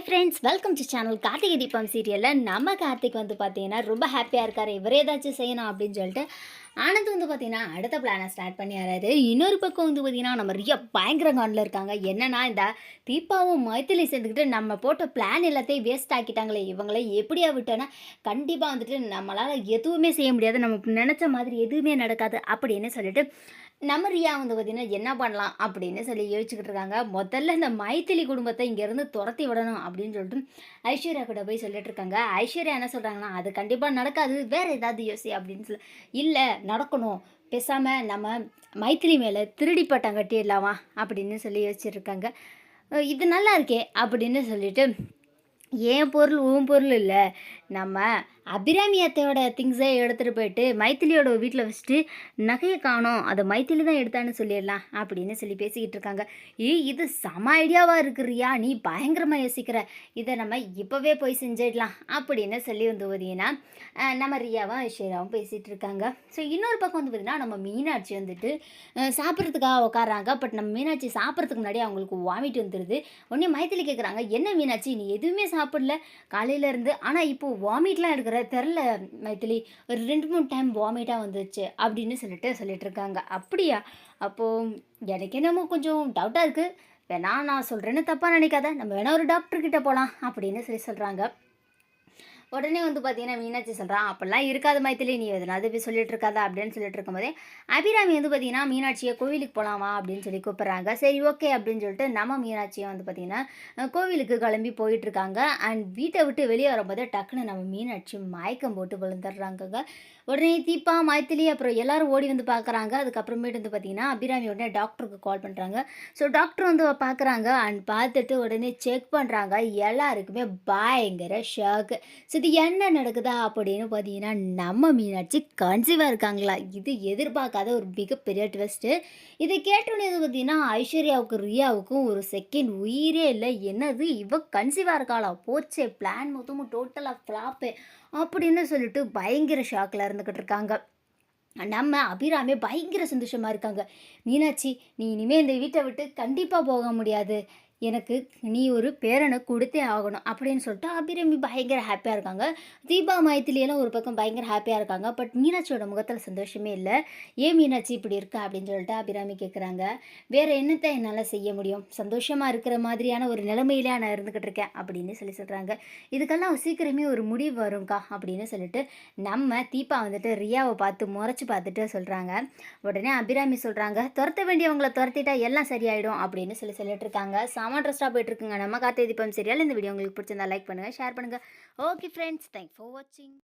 Hi friends welcome to channel Karthigai Deepam சீரியலில் நம்ம கார்த்திக் வந்து பார்த்தீங்கன்னா ரொம்ப ஹாப்பியாக இருக்கார். இவரே ஏதாச்சும் செய்யணும் அப்படின்னு சொல்லிட்டு ஆனந்த் வந்து பார்த்தீங்கன்னா அடுத்த பிளானை ஸ்டார்ட் பண்ணியாராரு இன்னொரு பக்கம் வந்து பார்த்தீங்கன்னா நம்ம ரியா பயங்கர காண்டில் இருக்காங்க. என்னன்னா இந்த தீபாவும் மைத்திலி சேர்ந்துக்கிட்டு நம்ம போட்ட பிளான் எல்லாத்தையும் வேஸ்ட் ஆக்கிட்டாங்களே. இவங்களை எப்படியா விட்டோன்னா கண்டிப்பாக வந்துட்டு நம்மளால் எதுவுமே செய்ய முடியாது. நம்ம நினச்ச மாதிரி எதுவுமே நடக்காது அப்படின்னு சொல்லிட்டு நம்ம ரியா வந்து பார்த்திங்கன்னா என்ன பண்ணலாம் அப்படின்னு சொல்லி யோசிச்சுக்கிட்டு இருக்காங்க. முதல்ல இந்த மைத்திலி குடும்பத்தை இங்கேருந்து துரத்தி விடணும் அப்படின்னு சொல்லிட்டு ஐஸ்வர்யா கூட போய் சொல்லிட்டு இருக்காங்க. ஐஸ்வர்யா என்ன சொல்கிறாங்கன்னா அது கண்டிப்பாக நடக்காது. வேறு ஏதாவது யோசி அப்படின்னு சொல்லி இல்லை நடக்கணும். பேசாமல் நம்ம மைத்திரி மேலே திருடி பட்டம் கட்டிடலாமா? அப்படின்னு சொல்லி யோசிச்சுருக்காங்க. இது நல்லா இருக்கே அப்படின்னு சொல்லிட்டு ஏன் பொருள் உன் பொருள் இல்லை? நம்ம அபிராமி அத்தையோட திங்ஸை எடுத்துகிட்டு போயிட்டு மைத்திலியோட வீட்டில் வச்சுட்டு நகையை காணோம். அதை மைத்திலி தான் எடுத்தான்னு சொல்லிடலாம் அப்படின்னு சொல்லி பேசிக்கிட்டு இருக்காங்க. ஏ இது செம ஐடியாவாக இருக்கிறியா நீ பயங்கரமாக யோசிக்கிற. இதை நம்ம இப்போவே போய் செஞ்சிடலாம் அப்படின்னு சொல்லி வந்து பார்த்தீங்கன்னா நம்ம ரியாவும் ஐஸ்வர்யாவும் பேசிகிட்டு இருக்காங்க. ஸோ இன்னொரு பக்கம் வந்து பார்த்தீங்கன்னா நம்ம மீனாட்சி வந்துட்டு சாப்பிட்றதுக்காக உட்காராங்க பட் நம்ம மீனாட்சி சாப்பிட்றதுக்கு முன்னாடி அவங்களுக்கு வாமிட் வந்துடுது உடனே மைத்திலி கேட்குறாங்க என்ன மீனாட்சி நீ எதுவுமே சாப்பிடல? காலையிலேருந்து ஆனால் இப்போ வாமிட்லாம் எடுக்கிற தெரில மைத்திலி ஒரு ரெண்டு மூணு டைம் வாமிட்டாக வந்துச்சு அப்படின்னு சொல்லிட்டு சொல்லிட்டு இருக்காங்க அப்படியா? அப்போது எனக்கு என்னமோ கொஞ்சம் டவுட்டாக இருக்குது வேணா நான் சொல்கிறேன்னு தப்பாக நினைக்காத. நம்ம வேணா ஒரு டாக்டர்கிட்ட போகலாம் அப்படின்னு சொல்லி சொல்கிறாங்க உடனே வந்து பார்த்தீங்கன்னா மீனாட்சி சொல்கிறான் அப்படிலாம் இருக்காது மைத்திலி நீ எதனாவது போய் சொல்லிட்டு இருக்காத? அப்படின்னு சொல்லிட்டு இருக்கும்போதே அபிராமி வந்து பார்த்தீங்கன்னா மீனாட்சியை கோவிலுக்கு போகலாமா அப்படின்னு சொல்லி கூப்பிட்றாங்க. சரி ஓகே அப்படின்னு சொல்லிட்டு நம்ம மீனாட்சியை வந்து பார்த்தீங்கன்னா கோவிலுக்கு கிளம்பி போயிட்டுருக்காங்க அண்ட் வீட்டை விட்டு வெளியே வரும்போது டக்குன்னு நம்ம மீனாட்சி மயக்கம் போட்டு விழுந்துடுறாங்கங்க. உடனே தீபா மைத்திலி அப்புறம் எல்லாரும் ஓடி வந்து பார்க்குறாங்க அதுக்கப்புறமேட்டு வந்து பார்த்தீங்கன்னா அபிராமி உடனே டாக்டருக்கு கால் பண்ணுறாங்க ஸோ டாக்டர் வந்து பார்க்குறாங்க அண்ட் பார்த்துட்டு உடனே செக் பண்ணுறாங்க எல்லாருக்குமே பயங்கர ஷாக்கு ஸோ இது என்ன நடக்குதா அப்படின்னு பார்த்தீங்கன்னா நம்ம மீனாட்சி கன்சீவாக இருக்காங்களா? இது எதிர்பார்க்காத ஒரு மிகப்பெரிய ட்விஸ்ட்டு இதை கேட்டோன்னே பார்த்தீங்கன்னா ஐஸ்வர்யாவுக்கு ரியாவுக்கும் ஒரு செகண்ட் உயிரே இல்லை. என்னது? இவ கன்சீவாக இருக்காளா? போச்சே பிளான் மொத்தமும் டோட்டலாக ஃப்ளாப்பு அப்படின்னு சொல்லிட்டு பயங்கர ஷாக்கில் இருந்துக்கிட்டு இருக்காங்க. நம்ம அபிராமே பயங்கர சந்தோஷமாக இருக்காங்க. மீனாட்சி நீ இனிமேல் இந்த வீட்டை விட்டு கண்டிப்பாக போக முடியாது. எனக்கு நீ ஒரு பேரனை கொடுத்தே ஆகணும் அப்படின்னு சொல்லிட்டு அபிராமி பயங்கர ஹாப்பியாக இருக்காங்க. தீபா மைத்திலியெல்லாம் ஒரு பக்கம் பயங்கர ஹாப்பியாக இருக்காங்க. பட் மீனாட்சியோட முகத்தில் சந்தோஷமே இல்லை. ஏன் மீனாட்சி இப்படி இருக்கா அப்படின்னு சொல்லிட்டு அபிராமி கேட்குறாங்க வேறு என்னத்தை என்னால் செய்ய முடியும்? சந்தோஷமாக இருக்கிற மாதிரியான ஒரு நிலைமையிலே நான் இருந்துக்கிட்டு இருக்கேன் அப்படின்னு சொல்லி சொல்கிறாங்க இதுக்கெல்லாம் சீக்கிரமே ஒரு முடிவு வரும்க்கா அப்படின்னு சொல்லிட்டு நம்ம தீபா வந்துட்டு ரியாவை பார்த்து முறைச்சி பார்த்துட்டு சொல்கிறாங்க உடனே அபிராமி சொல்கிறாங்க துரத்த வேண்டியவங்களை துரத்திட்டா எல்லாம் சரியாயிடும் அப்படின்னு சொல்லி சொல்லிட்டு இருக்காங்க. சாமான் ட்ரெஸ்ட்டாக போயிட்டுருக்குங்க. நம்ம கார்த்திகை தீபம் சீரியல் இந்த வீடியோ உங்களுக்கு பிடிச்சிருந்தா லைக் பண்ணுங்கள் ஷேர் பண்ணுங்கள் ஓகே ஃப்ரெண்ட்ஸ் தேங்க் ஃபார் வாட்சிங்